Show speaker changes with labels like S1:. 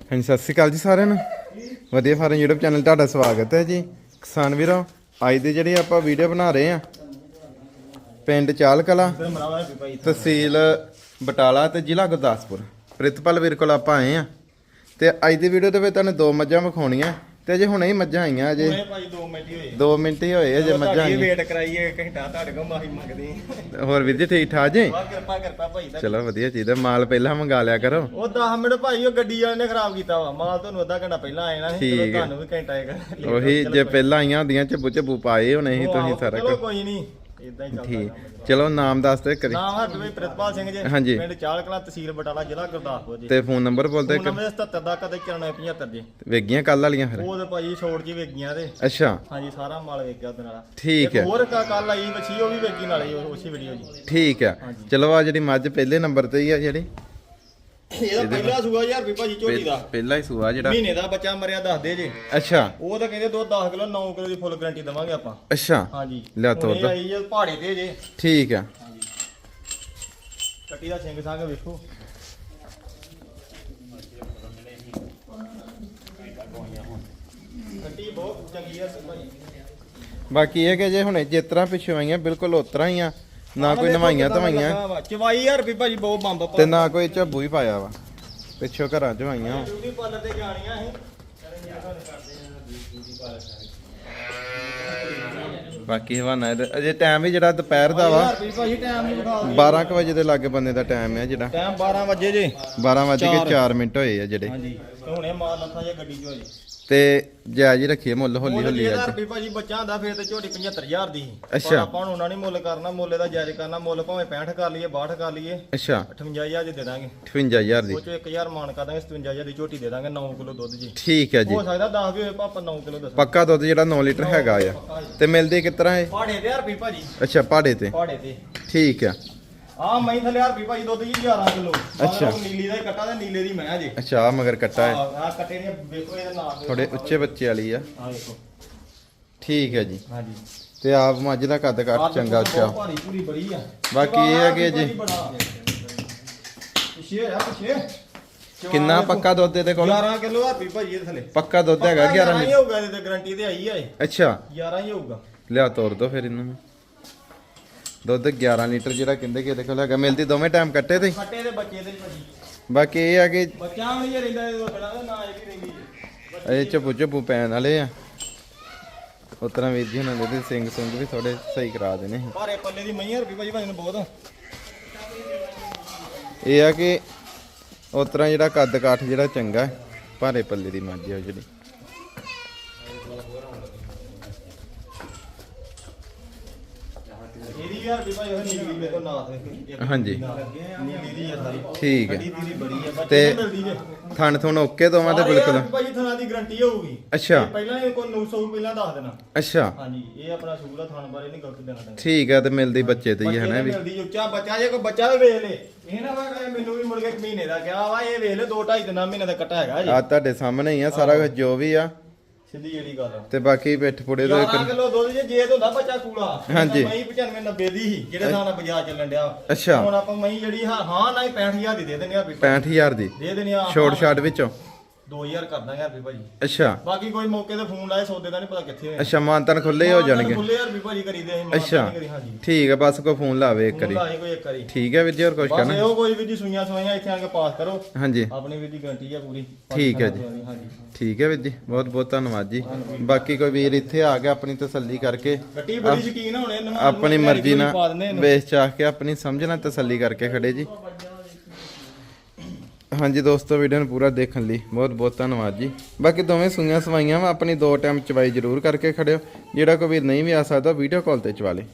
S1: ਹਾਂਜੀ, ਸਤਿ ਸ਼੍ਰੀ ਅਕਾਲ ਜੀ ਸਾਰਿਆਂ ਨੂੰ। ਵਧੀਆ ਫਾਰਮ YouTube ਚੈਨਲ ਤੁਹਾਡਾ ਸਵਾਗਤ ਹੈ ਜੀ। ਕਿਸਾਨ ਵੀਰੋ, ਅੱਜ ਦੇ ਜਿਹੜੇ ਆਪਾਂ ਵੀਡੀਓ ਬਣਾ ਰਹੇ ਆ ਪਿੰਡ ਚਾਲ ਕਲਾ ਤਹਿਸੀਲ ਬਟਾਲਾ ਤੇ ਜ਼ਿਲ੍ਹਾ ਗੁਰਦਾਸਪੁਰ। ਪ੍ਰਿਤਪਾਲ ਵੀਰ ਕੋਲ ਆਪਾਂ ਆਏ ਆ ਤੇ ਅੱਜ ਦੀ ਵੀਡੀਓ ਦੇ ਵਿੱਚ ਤੁਹਾਨੂੰ ਦੋ ਮੱਝਾਂ ਵਿਖਾਉਣੀਆਂ। ਤੇ ਅਜੇ ਹੁਣੇ ਹੀ ਮੱਝਾਂ ਆਈਆਂ ਅਜੇ।
S2: ਹੁਣੇ ਭਾਈ 2 ਮਿੰਟ ਹੀ ਹੋਏ।
S1: 2 ਮਿੰਟ ਹੀ ਹੋਏ ਅਜੇ ਮੱਝਾਂ ਆਈਆਂ।
S2: ਵੇਟ ਕਰਾਈਏ ਘੰਟਾ ਤੁਹਾਡੇ ਕੋਲ ਮਾਫੀ ਮੰਗਦੇ
S1: ਹੋਰ ਵੀਰ ਜੀ ਠੀਕ ਠਾਕ ਜੀ?
S2: ਕਿਰਪਾ ਕਿਰਪਾ ਭਾਈ ਦਾ।
S1: ਚਲੋ ਵਧੀਆ ਚੀਜ਼ ਮਾਲ ਪਹਿਲਾਂ ਮੰਗਾ ਲਿਆ ਕਰੋ।
S2: ਉਹ 10 ਮਿੰਟ ਭਾਈ ਉਹ ਗੱਡੀ ਵਾਲੇ ਨੇ ਖਰਾਬ ਕੀਤਾ ਵਾ। ਮਾਲ ਤੁਹਾਨੂੰ ਅੱਧਾ ਘੰਟਾ ਪਹਿਲਾਂ ਆਏ ਨਾ ਚਲੋ। ਤੁਹਾਨੂੰ ਵੀ ਘੰਟਾ ਇੱਕ
S1: ਉਹੀ ਜੇ ਪਹਿਲਾਂ ਆਈਆਂ ਹੁੰਦੀਆਂ ਝੱਬੂ ਝੱਬੂ ਪਾਏ ਹੋਣੇ ਸੀ ਤੁਸੀਂ ਸਾਰਾ ਕੁਝ
S2: ਕੋਈ ਨਹੀਂ ਇਦਾਂ ਹੀ
S1: ਠੀਕ।
S2: ਚੱਲਦਾ
S1: ਚਲੋ ਨਾਮ ਦੱਸ ਦਿਓ ਕਰੀ
S2: ਨਾਮ ਹੱਟ ਵੀ ਪ੍ਰਿਤਪਾਲ ਸਿੰਘ ਜੀ
S1: ਹਾਂਜੀ।
S2: ਪਿੰਡ ਚਾਲ ਕਲਾਂ ਤਹਿਸੀਲ ਬਟਾਲਾ ਜ਼ਿਲ੍ਹਾ ਗੁਰਦਾਸਪੁਰ ਜੀ।
S1: ਤੇ ਫੋਨ ਨੰਬਰ ਬੋਲ
S2: ਨੰਬਰ 77 ਦਾ ਕਦੇ 9475 ਜੀ।
S1: ਵੇਗੀਆਂ ਕੱਲ ਵਾਲੀਆਂ ਫਿਰ?
S2: ਉਹ ਤੇ ਭਾਈ ਛੋੜ ਜੀ ਵੇਗੀਆਂ ਤੇ।
S1: ਅੱਛਾ।
S2: ਹਾਂਜੀ ਸਾਰਾ ਮਾਲ ਵੇਚਿਆ ਉਹਦੇ ਨਾਲ।
S1: ਠੀਕ ਹੈ।
S2: ਹੋਰ ਕੱਲ ਆਈ ਵਛੀ ਉਹ ਵੀ ਵੇਗੀ ਨਾਲੇ ਉਸੇ ਵੀਡੀਓ ਜੀ।
S1: ਠੀਕ ਹੈ। ਚਲੋ ਆ ਜਿਹੜੀ ਮੱਝ ਪਹਿਲੇ ਨੰਬਰ ਤੇ ਹੀ ਆ ਜਿਹੜੀ।
S2: ਇਹਦਾ ਪਹਿਲਾ ਸੂਆ ਯਾਰ ਵੀ ਭਾਜੀ ਝੋਟੀ ਦਾ।
S1: ਪਹਿਲਾ ਹੀ ਸੂਆ ਜਿਹੜਾ
S2: ਮਹੀਨੇ ਦਾ ਬੱਚਾ ਮਰਿਆ ਦੱਸ ਦੇ ਜੇ।
S1: ਅੱਛਾ।
S2: ਉਹ ਤਾਂ ਕਹਿੰਦੇ ਦੁੱਧ 10 ਕਿਲੋ 9 ਕਿਲੋ ਦੀ ਫੁੱਲ ਗਾਰੰਟੀ ਦਵਾਂਗੇ ਆਪਾਂ।
S1: ਅੱਛਾ।
S2: ਹਾਂਜੀ।
S1: ਲਿਆ ਤੋਰ ਦੋ।
S2: ਆਈ ਜੇ ਪਹਾੜੇ ਤੇ ਜੇ।
S1: ਠੀਕ ਹੈ
S2: ਕੱਟੀ ਦਾ ਸਿੰਘ ਸੰਗ ਵੇਖੋ। ਕੱਟੀ ਬਹੁਤ ਚੰਗੀ ਆ ਭਾਜੀ।
S1: ਬਾਕੀ ਇਹ ਕਿ ਜੇ ਹੁਣੇ ਜਿਸ ਤਰ੍ਹਾਂ ਪਿੱਛੋਂ ਆਈਆਂ ਬਿਲਕੁਲ ਉਤਰਾ ਹੀ ਆ। ਨਾ ਕੋਈ ਨਵਾਈਆਂ ਧਵਾਈਆਂ
S2: ਚਵਾਈ ਯਾਰ ਵੀ ਭਾਜੀ ਬਹੁਤ ਬੰਬ
S1: ਤੇ ਨਾ ਕੋਈ ਝੱਬੂ ਹੀ ਪਾਇਆ ਵਾ। ਪਿੱਛੋਂ ਘਰਾਂ ਚੋਂ ਆਈਆਂ।
S2: ਬਿਊਟੀ ਪਾਰਲਰ ਤੇ ਜਾਣੀਆਂ ਸੀ
S1: ਬਾਕੀ ਹਵਾਨਾ ਅਜੇ ਟਾਈਮ ਵੀ ਜਿਹੜਾ ਦੁਪਹਿਰ ਦਾ ਵਾ।
S2: ਭਾਜੀ ਟਾਈਮ ਨਹੀਂ ਵਿਖਾ
S1: 12 ਕੁ ਵਜੇ ਦੇ ਲਾਗੇ ਬੰਦੇ ਦਾ ਟਾਈਮ ਹੈ ਜਿਹੜਾ।
S2: ਟਾਈਮ 12 ਵਜੇ ਜੇ।
S1: 12 ਵਜੇ ਕੇ
S2: ਚਾਰ।
S1: 4 ਮਿੰਟ ਹੋਏ ਆ ਜਿਹੜੇ।
S2: ਹਾਂਜੀ। ਹੁਣੇ ਮਾਰ ਲੱਥਾ ਜੇ ਗੱਡੀ ਚ ਹੋ ਜੇ
S1: ਤੇ ਜਾਇਜ਼ ਹੀ ਰੱਖੀਏ ਮੁੱਲ ਹੌਲੀ ਹੌਲੀ
S2: ਜੇ
S1: ਅੱਜ।
S2: ਰੁਪਏ ਭਾਜੀ ਬੱਚਾ ਹੁੰਦਾ ਫਿਰ ਤੇ ਝੋਟੀ 75000 ਦੀ। ਸੀ। ਪਰ
S1: ਅੱਛਾ।
S2: ਆਪਾਂ ਨੂੰ ਉਹਨਾਂ ਨਹੀਂ ਮੁੱਲ ਕਰਨਾ ਮੁੱਲ ਦਾ ਜਾਇਜ਼ ਕਰਨਾ ਮੁੱਲ ਭਾਵੇਂ 65 ਕਰ ਲਈਏ 62 ਕਰ ਲਈਏ
S1: ਅੱਛਾ।
S2: 58000 ਦੀ ਦੇ ਦਾਂਗੇ।
S1: 58000 ਦੀ।
S2: ਉਹ ਚੋਂ 1000 ਮਾਨ ਕਰ ਦਾਂਗੇ 57000 ਦੀ ਝੋਟੀ ਦੇ ਦਾਂਗੇ 9 ਕਿਲੋ ਦੁੱਧ ਜੀ।
S1: ਠੀਕ ਹੈ ਜੀ।
S2: ਹੋ ਸਕਦਾ 10 ਵੀ ਹੋਏ ਪਾਪਾ 9 ਕਿਲੋ ਦੱਸ
S1: ਪੱਕਾ ਦੁੱਧ ਜਿਹੜਾ 9 ਲੀਟਰ ਹੈਗਾ ਆ। ਤੇ ਮਿਲਦੇ ਕਿਸ ਤਰ੍ਹਾਂ ਇਹ?
S2: ਪਾੜੇ ਰੁਪਏ ਭਾਜੀ।
S1: ਅੱਛਾ ਪਹਾੜੇ ਤੇ।
S2: ਪਾੜੇ ਤੇ।
S1: ਠੀਕ ਆ।
S2: ਆ ਮੈਂ ਥੱਲੇ ਰੁਪਏ ਭਾਜੀ ਦੁੱਧ ਜੀ 11 ਕਿਲੋ।
S1: ਅੱਛਾ।
S2: ਨੀਲੀ ਦਾ ਹੀ ਕੱਟਾ ਤੇ ਨੀਲੇ ਦੀ ਮੈਂ ਜੀ
S1: ਅੱਛਾ ਆਹ ਮਗਰ ਕੱਟਾ ਹੈ।
S2: ਆ ਕੱਟੇ ਨੇ ਵੇਖੋ ਇਹਦਾ ਨਾਮ
S1: ਥੋੜੇ ਉੱਚੇ ਬੱਚੇ ਵਾਲੀ ਆ।
S2: ਆ ਵੇਖੋ।
S1: ਠੀਕ ਹੈ ਜੀ।
S2: ਹਾਂਜੀ।
S1: ਤੇ ਆਪ ਮੱਝ ਦਾ ਕੱਦ ਕੱਟ ਚੰਗਾ ਉੱਚਾ
S2: ਭਾਰੀ ਪੂਰੀ ਬੜੀ ਆ।
S1: ਬਾਕੀ ਇਹ ਹੈ ਕਿ ਜੀ-
S2: ਪਿਛੇ ਆ ਪਿਛੇ।
S1: ਕਿੰਨਾ ਪੱਕਾ ਦੁੱਧ ਇਹਦੇ ਕੋਲ?
S2: 11 ਕਿਲੋ ਆ ਵੀ ਭਾਜੀ ਇਹਦੇ ਥੱਲੇ।
S1: ਪੱਕਾ ਦੁੱਧ ਹੈਗਾ 11
S2: ਹੀ
S1: ਲੀਟਰ
S2: ਹੋਊਗਾ ਇਹਦੇ ਤੇ ਗਾਰੰਟੀ ਤੇ ਆਈ ਆ ਇਹ।
S1: ਅੱਛਾ।
S2: 11 ਹੀ ਹੋਊਗਾ।
S1: ਲਿਆ ਤੋਰ ਦੋ ਫਿਰ ਇਹਨਾਂ ਦੁੱਧ 11 ਲੀਟਰ ਜਿਹੜਾ ਕਹਿੰਦੇ ਕਿ ਕੋਲ ਹੈਗਾ ਮਿਲਦੀ ਦੋਵੇਂ ਟਾਈਮ ਕੱਟੇ ਤੇ।
S2: ਫੱਟੇ ਦੇ ਬੱਚੇ ਦੇ ਭਾਜੀ
S1: ਬਾਕੀ ਇਹ ਆ ਕਿ
S2: ਬੱਚਾ ਵੀ ਨਹੀਂ ਰਹਿੰਦਾ ਇਹਦੇ ਕੋਲ ਨਾ ਨਾ ਇਹ ਵੀ ਰਹਿੰਦੀ।
S1: ਇਹ ਝੱਬੂ ਝੱਬੂ ਪੈਣ ਵਾਲੇ ਆ ਉਤਰਾ ਵੀਰ ਜੀ ਉਹਨਾਂ ਦੇ ਸਿੰਘ ਸੁੰਗ ਵੀ ਥੋੜੇ ਸਹੀ ਕਰਾ ਦੇਣੇ।
S2: ਭਾਰੇ ਪੱਲੇ ਦੀ ਮਈਆਂ ਰੁਪਏ ਭਾਜੀ ਭਾਜੀ ਨੂੰ ਬਹੁਤ
S1: ਇਹ ਆ ਕਿ ਉਤਰਾ ਜਿਹੜਾ ਕੱਦ ਕਾਠ ਜਿਹੜਾ ਚੰਗਾ ਹੈ, ਭਾਰੇ ਪੱਲੇ ਦੀ ਮੱਝ ਆ ਜਿਹੜੀ
S2: ਭਾਈ ਉਹ ਨੀਲੀ ਮੇਰੇ ਨਾਥ
S1: ਹਾਂਜੀ।
S2: ਨੀਲੀ ਦੀ ਆ ਸਾਰੀ।
S1: ਠੀਕ ਹੈ।
S2: ਗੱਡੀ ਦੀ ਬੜੀ ਆ
S1: ਤੇ-
S2: ਮਿਲਦੀ ਜੇ?
S1: ਥਣ ਥੁਣ ਓਕੇ ਦੋਵਾਂ ਤੇ
S2: ਸਾਰੇ
S1: ਬਿਲਕੁਲ?
S2: ਭਾਜੀ ਥਣਾ ਦੀ ਗਾਰੰਟੀ ਹੋਊਗੀ।
S1: ਅੱਛਾ।
S2: ਇਹ ਪਹਿਲਾਂ ਇਹ ਕੋਈ 900 ਪਹਿਲਾਂ ਦੱਸ ਦੇਣਾ।
S1: ਅੱਛਾ।
S2: ਹਾਂਜੀ ਇਹ ਆਪਣਾ ਸੂਲ ਆ ਥਾਣ ਬਾਰੇ ਨਹੀਂ ਗਲਤ ਦੇਣਾ ਪੈਂਦਾ
S1: ਠੀਕ ਆ ਤੇ ਮਿਲਦੀ ਬੱਚੇ ਤੇ ਹੀ ਹੈ ਨਾ ਵੀ।
S2: ਮਿਲਦੀ ਉੱਚਾ ਬੱਚਾ ਜੇ ਕੋਈ ਬੱਚਾ ਵੀ ਵੇਖ ਲੇ। ਇਹ ਨਾ ਵਾ ਕਿ ਮੈਨੂੰ ਵੀ ਮੁੜ ਕੇ ਇੱਕ ਮਹੀਨੇ ਦਾ ਕਿਹਾ ਵਾ ਇਹ ਵੇਖ ਲੈ 2 2.5 ਦਿਨਾਂ ਮਹੀਨੇ ਦਾ ਕੱਟਾ ਹੈਗਾ ਜੀ।
S1: ਆ ਤੁਹਾਡੇ ਸਾਹਮਣੇ ਹੀ ਆ ਸਾਰਾ ਕੁਝ ਜੋ ਵੀ ਆ।
S2: ਸਿੱਧੀ ਜਿਹੜੀ ਗੱਲ ਆ।
S1: ਤੇ ਬਾਕੀ ਪਿੱਠ ਪੁੜੇ ਤੋਂ
S2: 11 ਕਿਲੋ ਦੁੱਧ ਜੇ ਜੇ ਹੁੰਦਾ ਬੱਚਾ ਕੂਲਾ
S1: ਹਾਂਜੀ।
S2: ਮਈ 95 90 ਦੀ ਸੀ ਜਿਹੜੇ ਥਾਂ ਨਾਲ ਬਾਜ਼ਾਰ ਚੱਲਣ ਡਿਆ।
S1: ਅੱਛਾ।
S2: ਹੁਣ ਆਪਾਂ ਮਈ ਜਿਹੜੀ ਹਾਂ ਹਾਂ ਨਾ ਹੀ 65000 ਦੀ ਦੇ ਦਿੰਦੇ ਆ ਵੀ
S1: 65000 ਦੀ।
S2: ਦੇ ਦਿੰਦੇ ਆ
S1: ਛੋਟ ਛਾਟ ਵਿੱਚੋਂ।
S2: 2000 ਕਰ ਦਾਂਗੇ ਵੀ ਭਾਜੀ।
S1: ਅੱਛਾ।
S2: ਬਾਕੀ ਕੋਈ ਮੌਕੇ ਤੇ ਫੋਨ ਲਾਏ ਸੌਦੇ ਦਾ ਨਹੀਂ ਪਤਾ ਕਿੱਥੇ ਹੋਇਆ
S1: ਅੱਛਾ ਮਾਨਤਨ ਖੁੱਲੇ ਹੋ ਜਾਣਗੇ।
S2: ਖੁੱਲੇ ਯਾਰ ਵੀ ਭਾਜੀ ਕਰੀਦੇ ਅਸੀਂ ਮਾਰਕੀਟ
S1: ਅੱਛਾ।
S2: ਨਹੀਂ ਕਰੀ ਹਾਂਜੀ।
S1: ਠੀਕ ਹੈ ਬਸ ਕੋਈ ਫੋਨ ਲਾਵੇ ਇੱਕ
S2: ਫੋਨ
S1: ਵਾਰੀ।
S2: ਲਾਏ ਕੋਈ ਇੱਕ ਵਾਰੀ।
S1: ਠੀਕ ਹੈ ਵੀਰ ਜੀ ਹੋਰ ਕੁਝ
S2: ਬਸ
S1: ਕਰਨਾ
S2: ਇਹੋ ਕੋਈ ਵੀ ਜੀ ਸੂਈਆਂ ਸਵਾਈਆਂ ਇੱਥੇ ਆ ਕੇ ਪਾਸ ਕਰੋ।
S1: ਹਾਂਜੀ।
S2: ਆਪਣੀ ਵੀ ਦੀ ਗਾਰੰਟੀ ਆ ਪੂਰੀ।
S1: ਠੀਕ ਹੈ ਜੀ।
S2: ਹਾਂਜੀ।
S1: ਠੀਕ ਹੈ ਵੀਰ ਜੀ ਬਹੁਤ ਬਹੁਤ ਧੰਨਵਾਦ ਜੀ। ਬਾਕੀ ਕੋਈ ਵੀਰ ਇੱਥੇ ਆ ਕੇ ਆਪਣੀ ਤਸੱਲੀ ਕਰਕੇ
S2: ਗੱਟੀ ਬੜੀ ਹੋਣੇ
S1: ਆਪਣੀ ਮਰਜ਼ੀ ਨਾਲ। ਵੇਚ ਚਾਹ ਕੇ ਆਪਣੀ ਸਮਝ ਨਾਲ ਤਸੱਲੀ ਕਰਕੇ ਖੜੇ ਜੀ। ਹਾਂਜੀ ਦੋਸਤੋ ਵੀਡੀਓ ਨੂੰ ਪੂਰਾ ਦੇਖਣ ਲਈ ਬਹੁਤ ਬਹੁਤ ਧੰਨਵਾਦ ਜੀ। ਬਾਕੀ ਦੋਵੇਂ ਸੂਈਆਂ ਸਵਾਈਆਂ ਵਾ, ਆਪਣੀ ਦੋ ਟਾਈਮ ਚਵਾਈ ਜ਼ਰੂਰ ਕਰਕੇ ਖੜਿਓ। ਜਿਹੜਾ ਕੋਈ ਵੀਰ ਨਹੀਂ ਵੀ ਆ ਸਕਦਾ ਵੀਡੀਓ ਕਾਲ ਤੇ ਚਵਾ ਲੇ।